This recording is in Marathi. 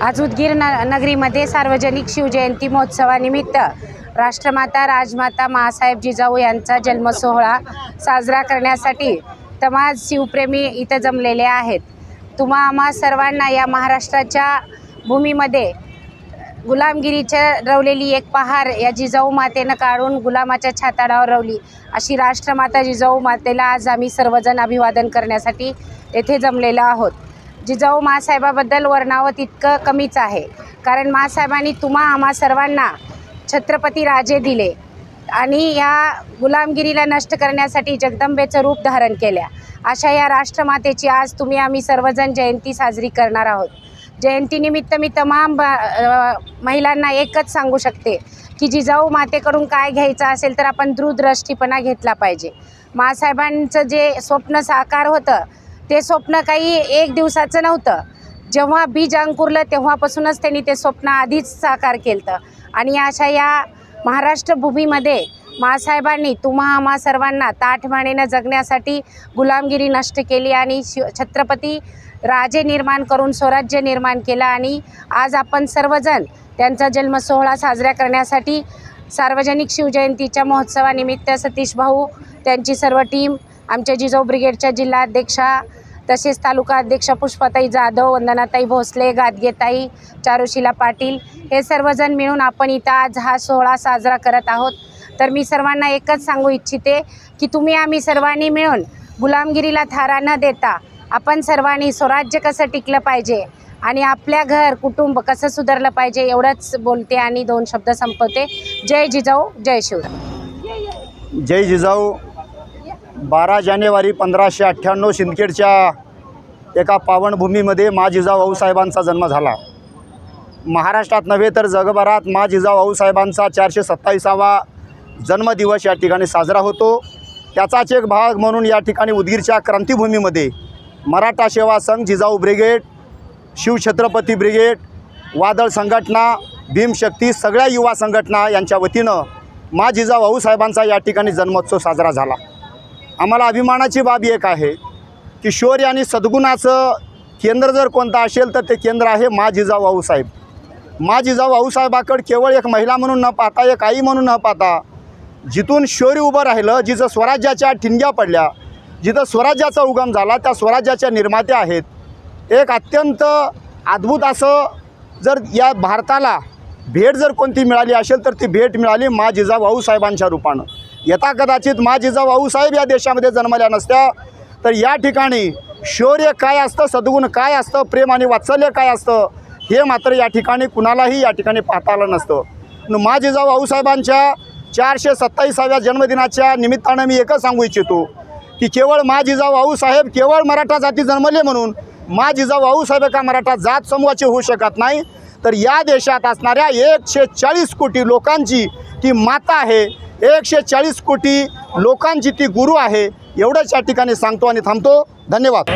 आज उदगीर न नगरीमध्ये सार्वजनिक शिवजयंती महोत्सवानिमित्त राष्ट्रमाता राजमाता मासाहेब जिजाऊ यांचा जन्मसोहळा साजरा करण्यासाठी तमाज शिवप्रेमी इथं जमलेले आहेत. तुम्हा आम्हा सर्वांना या महाराष्ट्राच्या भूमीमध्ये गुलामगिरीच्या रवलेली एक पहार या जिजाऊ मातेनं काढून गुलामाच्या छाताडावर रवली. अशी राष्ट्रमाता जिजाऊ मातेला आज आम्ही सर्वजण अभिवादन करण्यासाठी येथे जमलेलो आहोत. जिजाऊ माँसाहेबाबद्दल वर्णावं तितकं कमीच आहे. कारण माँसाहेबांनी तुम्हा आम्हा सर्वांना छत्रपती राजे दिले आणि या गुलामगिरीला नष्ट करण्यासाठी जगदंबेचं रूप धारण केल्या. अशा या राष्ट्रमातेची आज तुम्ही आम्ही सर्वजण जयंती साजरी करणार आहोत. जयंतीनिमित्त मी तमाम ब महिलांना एकच सांगू शकते की जिजाऊ मातेकडून काय घ्यायचं असेल तर आपण दूरदृष्टीपणा घेतला पाहिजे. माँसाहेबांचं जे स्वप्न साकार होतं ते स्वप्न काही एक दिवसाचं नव्हतं. जेव्हा बीज अंकुरलं तेव्हापासूनच त्यांनी ते स्वप्न आधीच साकार केलं आणि अशा या महाराष्ट्र भूमीमध्ये मासाहेबांनी तुम्हा आम्हा सर्वांना ताठमानेनं जगण्यासाठी गुलामगिरी नष्ट केली आणि शिव छत्रपती राजे निर्माण करून स्वराज्य निर्माण केलं आणि आज आपण सर्वजण त्यांचा जन्मसोहळा साजरा करण्यासाठी सार्वजनिक शिवजयंतीच्या महोत्सवानिमित्त सतीश भाऊ त्यांची सर्व टीम आमच्या जिजाऊ ब्रिगेडच्या जिल्हाध्यक्षा तसेच तालुका अध्यक्ष पुष्पाताई जाधव वंदनाताई भोसले गादगेताई चारुशिला पाटील हे सर्वजण मिळून आपण इथं आज हा सोहळा साजरा करत आहोत. तर मी सर्वांना एकच सांगू इच्छिते की तुम्ही आम्ही सर्वांनी मिळून गुलामगिरीला थारा न देता आपण सर्वांनी स्वराज्य कसं टिकलं पाहिजे आणि आपल्या घर कुटुंब कसं सुधारलं पाहिजे एवढंच बोलते आणि दोन शब्द संपवते. जय जिजाऊ जय शिवराय. जय जिजाऊ बारा जानेवारी पंधराशे अठ्ठ्याण्णव सिंदखेडच्या एका पावनभूमीमध्ये मा जिजाऊ भाऊसाहेबांचा जन्म झाला. महाराष्ट्रात नव्हे तर जगभरात मा जिजाऊ भाऊसाहेबांचा चारशे सत्तावीसावा जन्मदिवस या ठिकाणी साजरा होतो. त्याचाच एक भाग म्हणून या ठिकाणी उदगीरच्या क्रांतीभूमीमध्ये मराठा सेवा संघ जिजाऊ ब्रिगेड शिवछत्रपती ब्रिगेड वादळ संघटना भीमशक्ती सगळ्या युवा संघटना यांच्या वतीनं मा जिजाऊ भाऊसाहेबांचा या ठिकाणी जन्मोत्सव साजरा झाला. आम्हाला अभिमानाची बाब एक आहे की शौर्य आणि सद्गुणाचं केंद्र जर कोणतं असेल तर ते केंद्र आहे मा जिजाऊ भाऊसाहेब मा जिजाऊ भाऊसाहेबाकडे केवळ एक महिला म्हणून न पाहता एक आई म्हणून न पाहता जिथून शौर्य उभं राहिलं जिथं स्वराज्याच्या ठिणग्या पडल्या जिथं स्वराज्याचा उगम झाला त्या स्वराज्याच्या निर्मात्या आहेत. एक अत्यंत अद्भुत असं जर या भारताला भेट जर कोणती मिळाली असेल तर ती भेट मिळाली मा जिजाऊ भाऊसाहेबांच्या रूपानं. यथा कदाचित मा जिजाऊ भाऊसाहेब या देशामध्ये जन्मल्या नसत्या. तर या ठिकाणी शौर्य काय असतं सद्गुण काय असतं प्रेम आणि वात्सल्य काय असतं हे मात्र या ठिकाणी कुणालाही या ठिकाणी पाहता आलं नसतं. मा जिजाऊ भाऊसाहेबांच्या चारशे सत्तावीसाव्या जन्मदिनाच्या निमित्तानं मी एकच सांगू इच्छितो की केवळ मा जिजाऊ भाऊसाहेब केवळ मराठा जाती जन्मले म्हणून मा जिजाऊ भाऊसाहेब का मराठा जात समूहाचे होऊ शकत नाही. तर या देशात असणाऱ्या एकशे चाळीस कोटी लोकांची ती माता आहे. एकशे चाळीस कोटी लोकांची ती गुरु आहे. एवढंच या ठिकाणी सांगतो आणि थांबतो. धन्यवाद.